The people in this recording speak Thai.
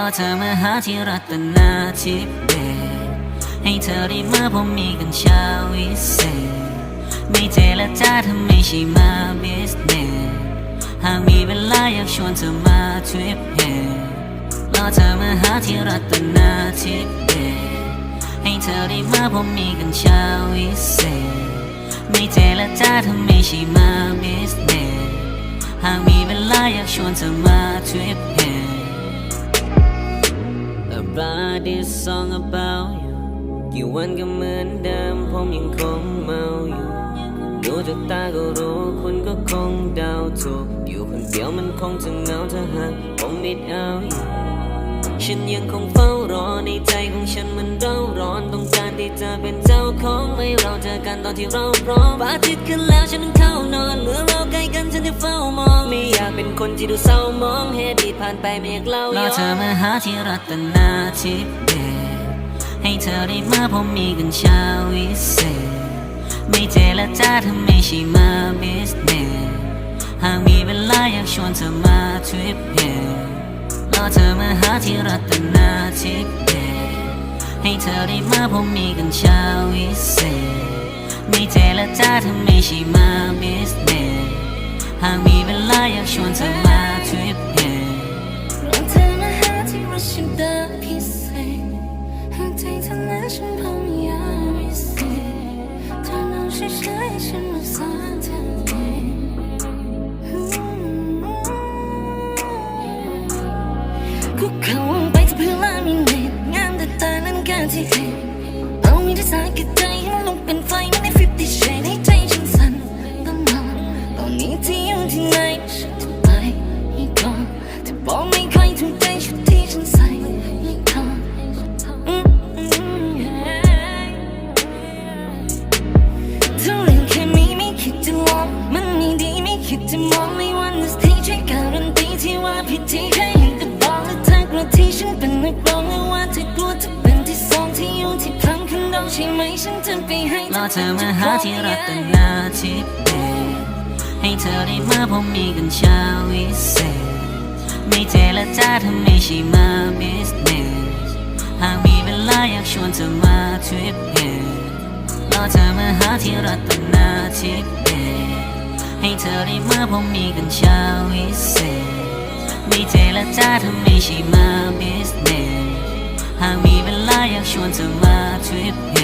อเธอมาหาที่รัตนาทิเบตให้เธอได้มาผมมีกันเช้าวิเศษ ไม่เจรจาเธอไม่ใช่มาบิสเนสหากมีเวลาอยากชวนเธอมาทริปเฮรอเธอมาหาที่รัตนาทิเบตให้เธอได้มาผมมีกันเช้าวิเศษ ไม่เจรจาเธอไม่ใช่มาบิสเนสหากมีเวลาอยากชวนเธอมาทริปเฮ About this song about you กี่วันก็เหมือนเดิมผมยังคงเมาอยู่ดูจากตาก็รู้คุณก็คงเดาถูก อยู่คนเดียวมันคงจะเหงาถ้าหากผมมิดเอาอยู่ฉันยังคงเฝ้ารอในใจของฉันมันเร่าร้อนต้องการที่จะเป็นเจ้าของไม่เราเจอกันตอนที่เราพร้อมพระอาทิตย์ขึ้นแล้วฉันต้องเข้านอน ล้กันฉันจะเฝ้ามอง ไม่อยากเป็นคนที่ดูเศร้ามองเหตุที่ผ่านไปไม่อยากเล่าย้อนรอเธอมาหาที่รัตนาทิเบตให้เธอได้มาผมมีกันชาวิเศษ ไม่เจรจาเธอไม่ใช่มาบิสเนสหากมีเวลาอยากชวนเธอมาทริปเฮรอเธอมาหาที่รัตนาทิเบตให้เธอได้มาผมมีกันชาวิเศษ ไม่เจรจาเธอไม่ใช่มาาอยากชวนเธอมาทริปเฮรอเธอมาหาที่รัชดาพิเศษหากใจเธอละฉันพร้อมยาวิเศษเธอนั่งเฉยๆฉันมาสาเธอเองคุกเข่าลงไปที่พื้นละมีเน็ตงามแต่ตานั้นการที่เห็นเอามีที่สากิดใจให้มั คิดจะมองไม่วันนี้ที่ใช่การันตีที่ว่าผิดที่แค่เห็นแต่บอกและเธอกลัวที่ฉันเป็นนักร้องและว่าเธอกลัวจะเป็นที่สองที่อยู่ที่พลังคันเราใช่ไหมฉันจะไปให้รอเธอมาหาที่รัตนาทิเบตให้เธอได้มาผมมีกันชาวิเศษไม่เจรจาเธอไม่ใช่มาบิสเนสหากมีเวลาอยากชวนเธอมาทริปเฮรอเธอมาหาที่รัตนาทิเบต ให้เธอได้เมื่อผมมีกันเช้าวิเศษไม่เจรจาทำไม่ใช่มาบิสเนสหากมีเวลาอยากชวนเธอมาทริปเฮ